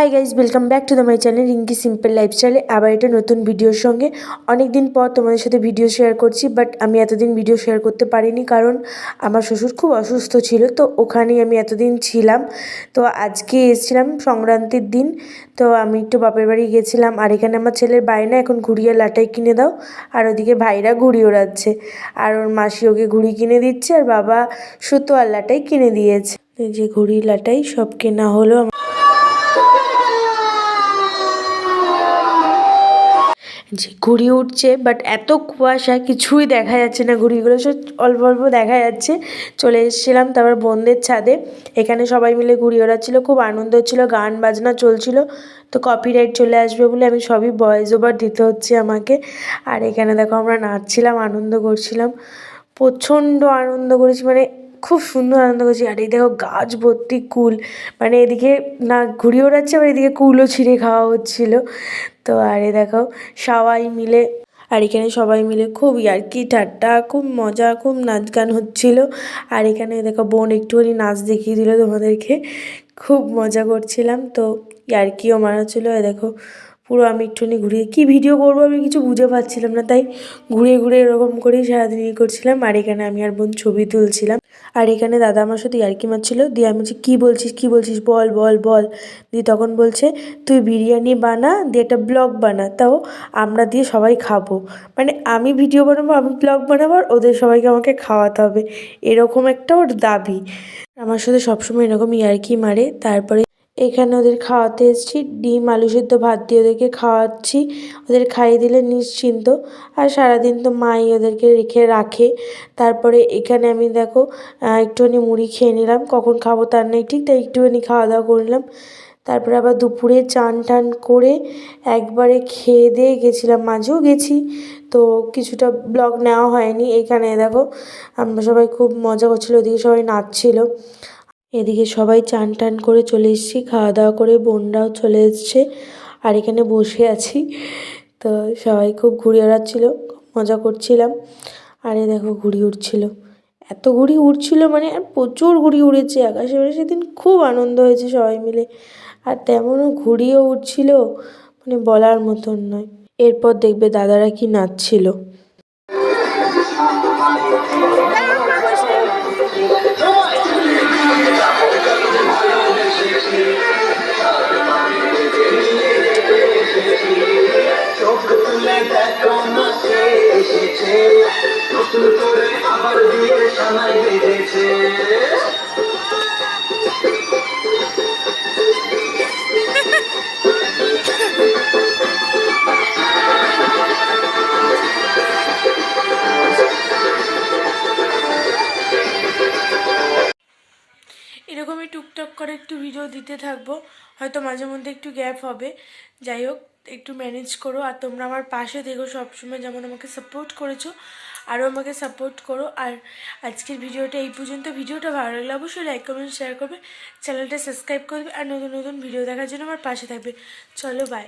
Hi guys welcome back to the my channel Rinki simple লাইফস্টাইলে আবার একটা নতুন ভিডিওর সঙ্গে। অনেক দিন পর তোমাদের সাথে ভিডিও শেয়ার করছি বাট আমি এতদিন ভিডিও শেয়ার করতে পারিনি কারণ আমার শ্বশুর খুব অসুস্থ ছিল, তো ওখানেই আমি এতদিন ছিলাম। তো আজকে এসেছিলাম সংক্রান্তির দিন, তো আমি একটু বাপের বাড়ি গেছিলাম, আর এখানে আমার ছেলের বায়না, এখন আর লাটাই কিনে দাও, আর ওদিকে ভাইরা ঘুড়ি ওড়াচ্ছে। আর ওর মাসি ওকে ঘুড়ি কিনে দিচ্ছে, আর বাবা সুতো আর লাটাই কিনে দিয়েছে। যে ঘুড়ি, লাটাই সব কেনা হলো যে ঘুড়ি উঠছে বাট এত কুয়াশা, কিছুই দেখা যাচ্ছে না ঘুড়িগুলো সব অল্প অল্প দেখা যাচ্ছে। চলে এসেছিলাম তারপর বোনদের ছাদে। এখানে সবাই মিলে ঘুড়ি ওড়াচ্ছিল, খুব আনন্দ হচ্ছিল, গান বাজনা চলছিল। তো কপিরাইট চলে আসবে বলে আমি সবই ভয়েস ওভার দিতে হচ্ছে আমাকে। আর এখানে দেখো আমরা নাচছিলাম, আনন্দ করছিলাম। প্রচণ্ড আনন্দ করেছি মানে খুব সুন্দর আনন্দ করছি। আর এই দেখো গাছ ভর্তি কুল। মানে এদিকে না ঘুরিয়ে ওড়াচ্ছে, আবার এদিকে কুলও ছিঁড়ে খাওয়া হচ্ছিল। তো আর এ দেখো সবাই মিলে, আর এখানে সবাই মিলে খুব ইয়ার্কি ঠাট্টা, খুব মজা, খুব নাচ গান হচ্ছিল। আর এখানে দেখো বোন একটুখানি নাচ দেখিয়ে দিল তোমাদেরকে। খুব মজা করছিলাম। তো ইয়ার্কিও মারা হচ্ছিল এ দেখো পুরো আমি একটুখানি ঘুরিয়ে, কী ভিডিও করব আমি কিছু বুঝে পাচ্ছিলাম না। তাই ঘুরে ঘুরে এরকম করেই সারাদিন করছিলাম। আর এখানে আমি আর বোন ছবি তুলছিলাম। আর এখানে দাদা আমার সাথে ইয়ার্কি মারছিল। দিয়ে আমি বলছি, কী বলছিস কী বলছিস? বল বল বল। দিয়ে তখন বলছে, তুই বিরিয়ানি বানা, দিয়ে একটা ব্লগ বানা। তাও আমরা দিয়ে সবাই খাব। মানে আমি ভিডিও বানাবো, আমি ব্লগ বানাবো আর ওদের সবাইকে আমাকে খাওয়াতে হবে। এরকম একটা ওর দাবি। আমার সাথে সবসময় এরকম ইয়ার্কি মারে। তারপরে এখানে ওদের খাওয়াতে এসেছি। ডিম, আলু সেদ্ধ, ভাত দিয়ে ওদেরকে খাওয়াচ্ছি। ওদের খাইয়ে দিলে নিশ্চিন্ত। আর সারাদিন তো মাই ওদেরকে রেখে রাখে। তারপরে এখানে আমি দেখো একটুখানি মুড়ি খেয়ে নিলাম। কখন খাব তার নেই ঠিক, তাই একটুখানি খাওয়া দাওয়া করলাম তারপরে আবার দুপুরে চান টান করে একবারে খেয়ে দিয়ে গেছিলাম। মাঝেও গেছি। তো কিছুটা ব্লগ নেওয়া হয়নি। এখানে দেখো, আমরা সবাই খুব মজা করছিল, ওদিকে সবাই নাচছিল। এদিকে সবাই চান টান করে চলে এসেছি, খাওয়া দাওয়া করে বোনরাও চলে এসছে আর এখানে বসে আছি। তো সবাই খুব ঘুরে বেড়াচ্ছিল খুব মজা করছিলাম। আরে দেখো ঘুড়ি উঠছিল এত ঘুড়ি উড়ছিল মানে প্রচুর ঘুড়ি উড়েছে। আকাশে মানে সেদিন খুব আনন্দ হয়েছে সবাই মিলে। আর তেমনও ঘুড়িও উঠছিল মানে বলার মতন নয়। এরপর দেখবে দাদারা কি নাচছিল। টুকটাক করে একটু ভিডিও দিতে থাকব। হয়তো মাঝে মধ্যে একটু গ্যাপ হবে। যাই হোক, একটু ম্যানেজ করো। আর তোমরা আমার পাশে দেখো সবসময়, যেমন আমাকে সাপোর্ট করেছ, আরও আমাকে সাপোর্ট করো। আর আজকের ভিডিওটা এই পর্যন্ত। ভিডিওটা ভালো লাগলে অবশ্যই লাইক কমেন্ট শেয়ার করবে। চ্যানেলটা সাবস্ক্রাইব করবে। আর নতুন নতুন ভিডিও দেখার জন্য আমার পাশে থাকবে। চলো বাই